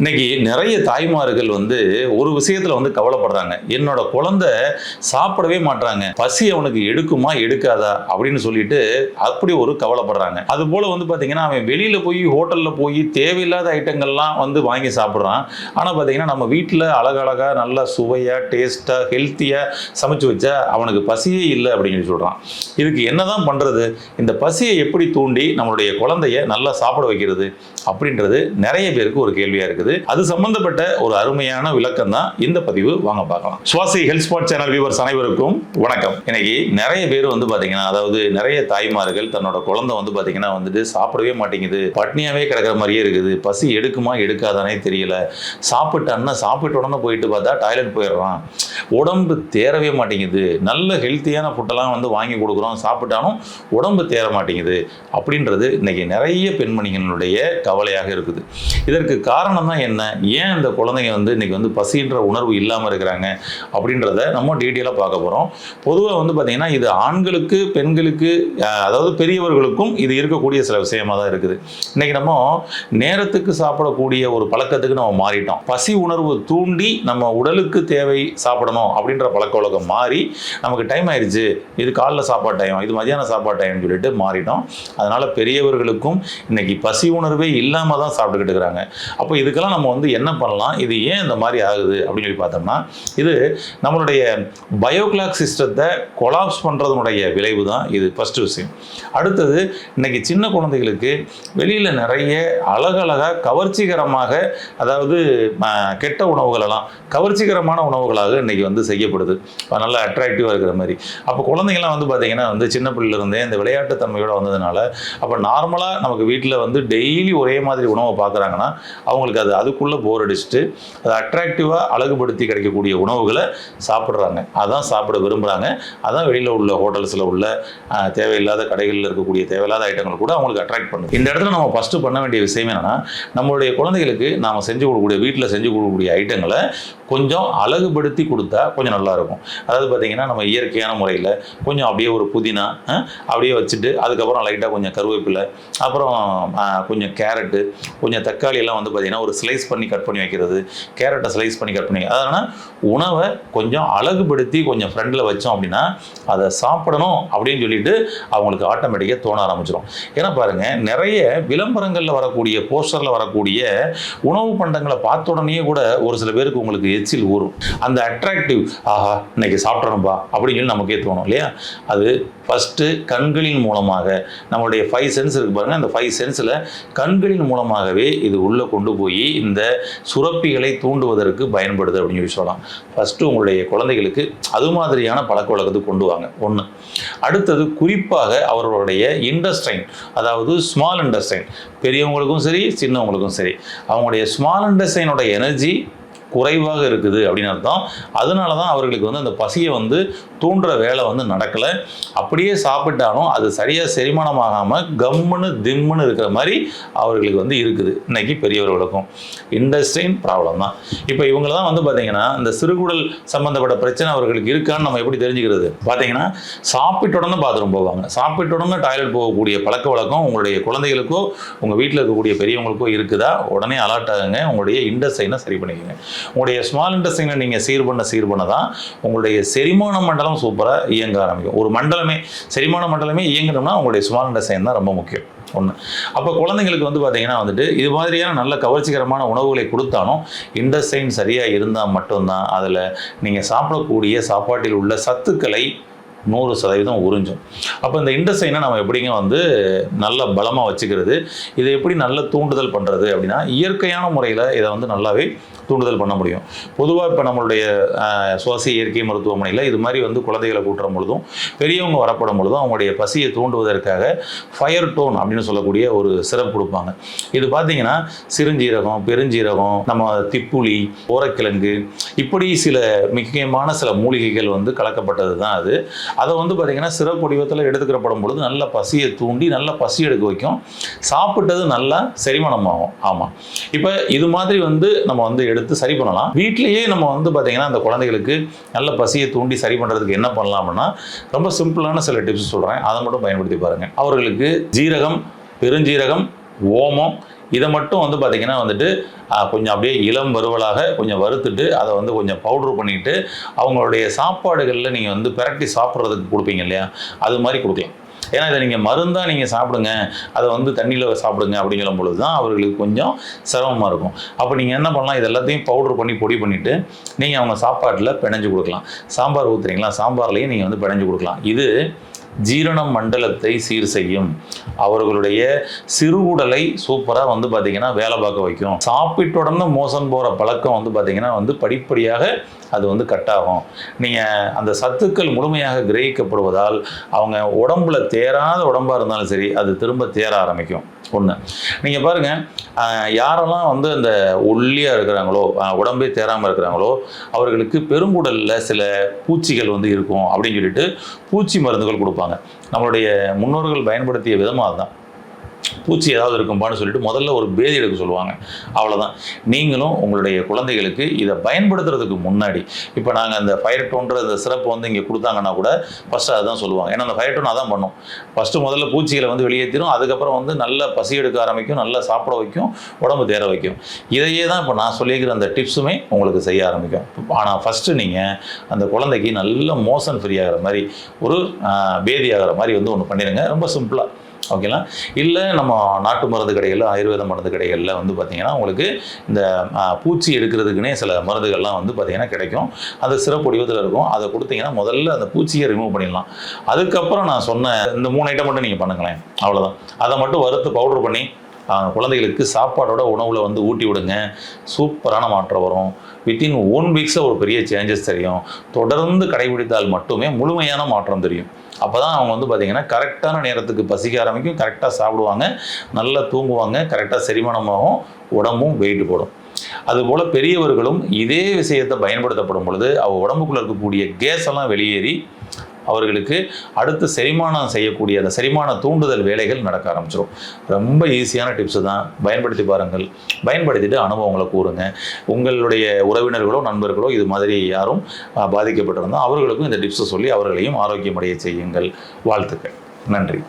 இன்னைக்கு நிறைய தாய்மார்கள் வந்து ஒரு விஷயத்துல வந்து கவலைப்படுறாங்க. என்னோட குழந்தை சாப்பிடவே மாட்றாங்க. பசி அவனுக்கு எடுக்குமா எடுக்காதா? அப்படின்னு சொல்லிட்டு அப்படி ஒரு கவலைப்படுறாங்க. அது போல வந்து பாத்தீங்கன்னா அவன் வெளியில போய் ஹோட்டல்ல போய் தேவையில்லாத ஐட்டங்கள்லாம் வந்து வாங்கி சாப்பிட்றான். ஆனா பாத்தீங்கன்னா நம்ம வீட்டில் அழகழகா நல்லா சுவையா டேஸ்டா ஹெல்த்தியா சமைச்சு வச்சா அவனுக்கு பசியே இல்லை அப்படின்னு சொல்கிறான் சொல்றான். இதுக்கு என்னதான் பண்றது? இந்த பசியை எப்படி தூண்டி நம்மளுடைய குழந்தைய நல்லா சாப்பிட வைக்கிறது? அப்படின்றது நிறைய பேருக்கு ஒரு கேள்வியா இருக்குது. அது சம்பந்தப்பட்ட ஒரு அருமையான விளக்கம் தான் இந்த பதிவு. வாங்க பார்க்கலாம். Swasi health spot channel viewers அனைவருக்கும் வணக்கம். இன்னைக்கு நிறைய பேர் வந்து பாத்தீங்கன்னா அதாவது நிறைய தாய்மார்கள் தன்னோட குழந்தை வந்து பாத்தீங்கன்னா வந்துட்டு சாப்பிடவே மாட்டேங்குது. பட்னியாவே கிடக்கிற மாதிரியே இருக்குது. பசி எடுக்குமா எடுக்காதானே தெரியல. சாப்பிட்டான்னா சாப்பிட்ட உடனே போயிட்டு பார்த்தா டாய்லெட் போயிடுறான். உடம்பு தேரவே மாட்டேங்குது. நல்ல ஹெல்த்தியான ஃபுட்டெல்லாம் வந்து வாங்கி கொடுக்குறோம். சாப்பிட்டாலும் உடம்பு தேர மாட்டேங்குது. அப்படின்றது இன்னைக்கு நிறைய பெண்மணிகளுடைய கவலையாக இருக்குது. இதற்கு காரணம் தான் என்ன? ஏன் இந்த குழந்தைங்க வந்து இன்னைக்கு வந்து பசின்ற உணர்வு இல்லாமல் இருக்கிறாங்க? அப்படின்றத நம்ம டீட்டெயிலாக பார்க்க போகிறோம் பொதுவாக வந்து பார்த்திங்கன்னா இது ஆண்களுக்கு பெண்களுக்கு அதாவது பெரியவர்களுக்கும் இது இருக்கக்கூடிய சில விஷயமாக தான் இருக்குது. இன்றைக்கி நம்ம நேரத்துக்கு சாப்பிடக்கூடிய ஒரு பழக்கத்துக்கு நம்ம மாறிட்டோம். பசி உணர்வு தூண்டி நம்ம உடலுக்கு தேவை சாப்பிடணும் அப்படின்ற பழக்க வழக்கம் மாறி நமக்கு டைம் ஆயிடுச்சு இது காலைல சாப்பாடு டைம் இது மதியான சாப்பாடு டைம்னு சொல்லிட்டு மாறிட்டோம். அதனால் பெரியவர்களுக்கும் இன்னைக்கு பசி உணர்வே இல்லாமல் தான் சாப்பிட்டுக்கிட்டு இருக்கிறாங்க. அப்போ இதுக்கெல்லாம் நம்ம வந்து என்ன பண்ணலாம்? இது ஏன் இந்த மாதிரி ஆகுது? அப்படின்னு சொல்லி பார்த்தோம்னா இது நம்மளுடைய பயோகிளாக் சிஸ்டத்தை கொலாப்ஸ் பண்ணுறதுனுடைய விளைவு தான் இது ஃபஸ்ட்டு விஷயம். அடுத்தது இன்னைக்கு சின்ன குழந்தைகளுக்கு வெளியில் நிறைய அழகழகாக கவர்ச்சிகரமாக அதாவது கெட்ட உணவுகளெல்லாம் கவர்ச்சிகரமான உணவுகளாக இன்றைக்கி வந்து செய்யப்படுது. நல்லா அட்ராக்டிவாக இருக்கிற மாதிரி. அப்போ குழந்தைங்கலாம் வந்து பார்த்திங்கன்னா வந்து சின்ன பிள்ளையிலேருந்தே இந்த விளையாட்டு தன்மையோடு வந்ததுனால அப்போ நார்மலாக நமக்கு வீட்டில் வந்து டெய்லி ஒரே மாதிரி உணவை பார்க்குறாங்கன்னா அவங்களுக்கு அது அதுக்குள்ளே போர் அடிச்சுட்டு அதை அட்ராக்டிவாக அழகுபடுத்தி கிடைக்கக்கூடிய உணவுகளை சாப்பிட்றாங்க. அதான் சாப்பிட விரும்புகிறாங்க அதான் வெளியில் உள்ள ஹோட்டல்ஸில் உள்ள தேவையில்லாத கடைகளில் இருக்கக்கூடிய தேவையில்லாத ஐட்டங்கள் கூட அவங்களுக்கு அட்ராக்ட் பண்ணுது. இந்த இடத்துல நம்ம ஃபஸ்ட்டு பண்ண வேண்டிய விஷயம் என்னென்னா நம்மளுடைய குழந்தைகளுக்கு நாம் செஞ்சு கொடுக்கக்கூடிய வீட்டில் செஞ்சு கொடுக்கக்கூடிய ஐட்டங்களை கொஞ்சம் அழகுபடுத்தி கொடுத்தா கொஞ்சம் நல்லாயிருக்கும் அதாவது பார்த்தீங்கன்னா நம்ம இயற்கையான முறையில் கொஞ்சம் அப்படியே ஒரு புதினா அப்படியே வச்சுட்டு அதுக்கப்புறம் லைட்டாக கொஞ்சம் கருவேப்பிலை அப்புறம் கொஞ்சம் கேரட்டு கொஞ்சம் தக்காளி எல்லாம் வந்து பார்த்தீங்கன்னா ஒரு சில ஸ்லைஸ் பண்ணி கட் பண்ணி வைக்கிறது கேரட்டை ஸ்லைஸ் பண்ணி கட் பண்ணி அதனால் உணவை கொஞ்சம் அழகுபடுத்தி கொஞ்சம் ஃப்ரெண்டில் வச்சோம் அப்படின்னா அதை சாப்பிடணும் அப்படின்னு சொல்லிட்டு அவங்களுக்கு ஆட்டோமேட்டிக்காக தோண ஆரம்பிச்சிடும் ஏன்னா பாருங்க நிறைய விளம்பரங்களில் வரக்கூடிய போஸ்டரில் வரக்கூடிய உணவு பண்டங்களை பார்த்த உடனே கூட ஒரு சில பேருக்கு உங்களுக்கு எச்சில் ஊறும். அந்த அட்ராக்டிவ் ஆஹா இன்னைக்கு சாப்பிட்றோம்பா அப்படின்னு சொல்லி நமக்கே தோணும் இல்லையா? அது ஃபஸ்ட்டு கண்களின் மூலமாக நம்மளுடைய ஃபைவ் சென்ஸ் இருக்கு பாருங்கள் அந்த ஃபைவ் சென்ஸில் கண்களின் மூலமாகவே இது உள்ளே கொண்டு போய் இந்த சுரப்பிகளை தூண்டுவதற்கு பயன்படுது அப்படின்னு சொல்லி சொல்லலாம். ஃபஸ்ட்டு உங்களுடைய குழந்தைகளுக்கு அது மாதிரியான பழக்க வழக்கத்தை கொண்டு வாங்க. ஒன்று அடுத்தது குறிப்பாக அவர்களுடைய இண்டஸ்ட்ரைன் அதாவது ஸ்மால் இண்டஸ்ட்ரைன் பெரியவங்களுக்கும் சரி சின்னவங்களுக்கும் சரி. அவங்களுடைய ஸ்மால் இண்டஸ்ட்ரைனோட எனர்ஜி குறைவாக இருக்குது அப்படின்னு அர்த்தம். அதனால தான் அவர்களுக்கு வந்து அந்த பசியை வந்து தூண்டுற வேலை வந்து நடக்கலை. அப்படியே சாப்பிட்டாலும் அது சரியாக செரிமானமாகாமல் கம்முன்னு திம்முன்னு இருக்கிற மாதிரி அவர்களுக்கு வந்து இருக்குது. இன்னைக்கு பெரியவர்களுக்கும் இண்டஸ்ட்ரின் ப்ராப்ளம் தான். இப்போ இவங்க தான் வந்து பார்த்தீங்கன்னா இந்த சிறுகுடல் சம்மந்தப்பட்ட பிரச்சனை அவர்களுக்கு இருக்கான்னு நம்ம எப்படி தெரிஞ்சுக்கிறது? பார்த்தீங்கன்னா சாப்பிட்ட உடனே பாத்ரூம் போவாங்க. சாப்பிட்ட உடனே டாய்லெட் போகக்கூடிய பழக்க வழக்கம் உங்களுடைய குழந்தைகளுக்கோ உங்கள் வீட்டில் இருக்கக்கூடிய பெரியவங்களுக்கோ இருக்குதா? உடனே அலர்ட் ஆகுங்க. உங்களுடைய இண்டஸ்ட்ரைனை சரி பண்ணிக்கோங்க. உங்களுடைய ஸ்மால் இண்டஸ்ட்ரினை நீங்கள் சீர் பண்ண சீர் பண்ண தான் உங்களுடைய செரிமான மண்டலம் சூப்பராக இயங்க ஆரம்பிக்கும். ஒரு மண்டலமே செரிமான மண்டலமே இயங்கணும்னா உங்களுடைய ஸ்மால் இண்டஸ்ட்ரைன் தான் ரொம்ப முக்கியம். ஒன்று அப்போ குழந்தைங்களுக்கு வந்து பார்த்தீங்கன்னா வந்துட்டு இது மாதிரியான நல்ல கவர்ச்சிகரமான உணவுகளை கொடுத்தாலும் இண்டஸ்டைன் சரியாக இருந்தால் மட்டும்தான் அதில் நீங்கள் சாப்பிடக்கூடிய சாப்பாட்டில் உள்ள சத்துக்களை நூறு சதவீதம் உறிஞ்சும். அப்போ இந்த இண்டஸ்ட்ரைனை நம்ம எப்படிங்க வந்து நல்ல பலமாக வச்சுக்கிறது? இதை எப்படி நல்ல தூண்டுதல் பண்ணுறது அப்படின்னா இயற்கையான முறையில் இதை வந்து நல்லாவே தூண்டுதல் பண்ண முடியும். பொதுவாக இப்போ நம்மளுடைய சுவாசிய இயற்கை மருத்துவமனையில் இது மாதிரி வந்து குழந்தைகளை கூட்டுற பொழுதும் பெரியவங்க வரப்படும் பொழுதும் அவங்களுடைய பசியை தூண்டுவதற்காக ஃபயர் டோன் அப்படின்னு சொல்லக்கூடிய ஒரு சிறப்பு கொடுப்பாங்க. இது பார்த்தீங்கன்னா சிறுஞ்சீரகம் பெருஞ்சீரகம் நம்ம திப்புளி ஓரக்கிழங்கு இப்படி சில முக்கியமான சில மூலிகைகள் வந்து கலக்கப்பட்டது தான் அது. அதை வந்து பார்த்திங்கன்னா சிறப்பு வடிவத்தில் எடுத்துக்கிறப்படும் பொழுது நல்ல பசியை தூண்டி நல்ல பசி எடுக்க வைக்கும். சாப்பிட்டது நல்லா செரிமானமாகும். ஆமாம் இப்போ இது மாதிரி வந்து நம்ம வந்து எடுத்து சரி பண்ணலாம். வீட்டிலேயே நம்ம வந்து பார்த்திங்கன்னா அந்த குழந்தைகளுக்கு நல்ல பசியை தூண்டி சரி பண்ணுறதுக்கு என்ன பண்ணலாம் அப்படின்னா ரொம்ப சிம்பிளான சில டிப்ஸ் சொல்கிறேன் அதை மட்டும் பயன்படுத்தி பாருங்கள் அவர்களுக்கு ஜீரகம் பெருஞ்சீரகம் ஓமம். இதை மட்டும் வந்து பார்த்தீங்கன்னா வந்துட்டு கொஞ்சம் அப்படியே இளம் வறுவலாக கொஞ்சம் வறுத்துட்டு அதை வந்து கொஞ்சம் பவுட்ரு பண்ணிட்டு அவங்களுடைய சாப்பாடுகளில் நீங்கள் வந்து பிரட்டி சாப்பிட்றதுக்கு கொடுப்பீங்க இல்லையா? அது மாதிரி கொடுக்கலாம். ஏன்னா இதை நீங்கள் மருந்தாக நீங்கள் சாப்பிடுங்க. அதை வந்து தண்ணியில் சாப்பிடுங்க அப்படிங்கிற பொழுது தான் அவர்களுக்கு கொஞ்சம் சிரமமாக இருக்கும். அப்போ நீங்கள் என்ன பண்ணலாம்? இது எல்லாத்தையும் பவுடர் பண்ணி பொடி பண்ணிவிட்டு நீங்கள் அவங்க சாப்பாட்டில் பிணைஞ்சு கொடுக்கலாம். சாம்பார் ஊற்றுறீங்களா சாம்பார்லேயும் நீங்கள் வந்து பிணைஞ்சு கொடுக்கலாம். இது ஜீரண மண்டலத்தை சீர் செய்யும். அவர்களுடைய சிறுகுடலை சூப்பராக வந்து பார்த்தீங்கன்னா வேலை பார்க்க வைக்கும். சாப்பிட்ட உடனே மோசம் போகிற பழக்கம் வந்து பார்த்திங்கன்னா வந்து படிப்படியாக அது வந்து கட் ஆகும். நீங்கள் அந்த சத்துக்கள் முழுமையாக கிரகிக்கப்படுவதால் அவங்க உடம்புல தேராத உடம்பாக இருந்தாலும் சரி அது திரும்ப தேர ஆரம்பிக்கும். ஒன்று நீங்கள் பாருங்கள் யாரெல்லாம் வந்து அந்த ஒல்லியாக இருக்கிறாங்களோ உடம்பே தேராமல் இருக்கிறாங்களோ அவர்களுக்கு பெருங்குடலில் சில பூச்சிகள் வந்து இருக்கும் அப்படின்னு சொல்லிட்டு பூச்சி மருந்துகள் கொடுப்பாங்க. நம்மளுடைய முன்னோர்கள் பயன்படுத்திய விதமாக அதுதான். பூச்சி ஏதாவது இருக்கும்பான்னு சொல்லிட்டு முதல்ல ஒரு பேதி எடுக்க சொல்லுவாங்க. அவ்வளோதான் நீங்களும் உங்களுடைய குழந்தைகளுக்கு இதை பயன்படுத்துறதுக்கு முன்னாடி இப்போ நாங்கள் அந்த ஃபயர் டோன்ற அந்த சிறப்பு வந்து இங்கே கொடுத்தாங்கன்னா கூட ஃபஸ்ட்டு அதுதான் சொல்லுவாங்க. ஏன்னா அந்த ஃபயர் டோன் அதான் பண்ணும். ஃபஸ்ட்டு முதல்ல பூச்சிகளை வந்து வெளியேற்றிடும் அதுக்கப்புறம் வந்து நல்ல பசி எடுக்க ஆரம்பிக்கும். நல்லா சாப்பிட வைக்கும். உடம்பு தேர வைக்கும். இதையே தான் இப்போ நான் சொல்லியிருக்கிற அந்த டிப்ஸுமே உங்களுக்கு செய்ய ஆரம்பிக்கும். ஆனால் ஃபஸ்ட்டு நீங்கள் அந்த குழந்தைக்கு நல்ல மோஷன் ஃப்ரீ ஆகிற மாதிரி ஒரு பேதி ஆகிற மாதிரி வந்து ஒன்று பண்ணிடுங்க ரொம்ப சிம்பிளாக ஓகேங்களா? இல்லை நம்ம நாட்டு மருந்து கடைகளில் ஆயுர்வேத மருந்து கடைகளில் வந்து பார்த்திங்கன்னா உங்களுக்கு இந்த பூச்சி எடுக்கிறதுக்குனே சில மருந்துகள்லாம் வந்து பார்த்திங்கன்னா கிடைக்கும். அது சிறப்பு வடிவத்தில் இருக்கும். அதை கொடுத்தீங்கன்னா முதல்ல அந்த பூச்சியை ரிமூவ் பண்ணிடலாம். அதுக்கப்புறம் நான் சொன்ன இந்த மூணு ஐட்டம் மட்டும் நீங்கள் பண்ணுங்களேன். அவ்வளோதான் அதை மட்டும் வறுத்து பவுடர் பண்ணி குழந்தைகளுக்கு சாப்பாடோட உணவில் வந்து ஊட்டி விடுங்க. சூப்பரான மாற்றம் வரும். வித்தின் ஒன் வீக்ஸில் ஒரு பெரிய சேஞ்சஸ் தெரியும். தொடர்ந்து கடைபிடித்தால் மட்டுமே முழுமையான மாற்றம் தெரியும். அப்போ தான் அவங்க வந்து பார்த்திங்கன்னா கரெக்டான நேரத்துக்கு பசிக்க ஆரம்பிக்கும் கரெக்டாக சாப்பிடுவாங்க நல்லா தூங்குவாங்க கரெக்டாக செரிமானமாகும் உடம்பும் வெயிட் போடும். அதுபோல் பெரியவர்களும் இதே விஷயத்தை பயன்படுத்தப்படும் பொழுது அவள் உடம்புக்குள்ளே இருக்கக்கூடிய கேஸ் எல்லாம் வெளியேறி அவர்களுக்கு அடுத்து செரிமானம் செய்யக்கூடிய அந்த செரிமான தூண்டுதல் வேலைகள் நடக்க ஆரம்பிச்சிடும் ரொம்ப ஈஸியான டிப்ஸ் தான். பயன்படுத்தி பாருங்கள். பயன்படுத்திட்டு அனுபவங்களை கூறுங்க. உங்களுடைய உறவினர்களோ நண்பர்களோ இது மாதிரி யாரும் பாதிக்கப்பட்டிருந்தால் அவர்களுக்கும் இந்த டிப்ஸை சொல்லி அவர்களையும் ஆரோக்கியமடைய செய்யுங்கள். வாழ்த்துக்கள். நன்றி.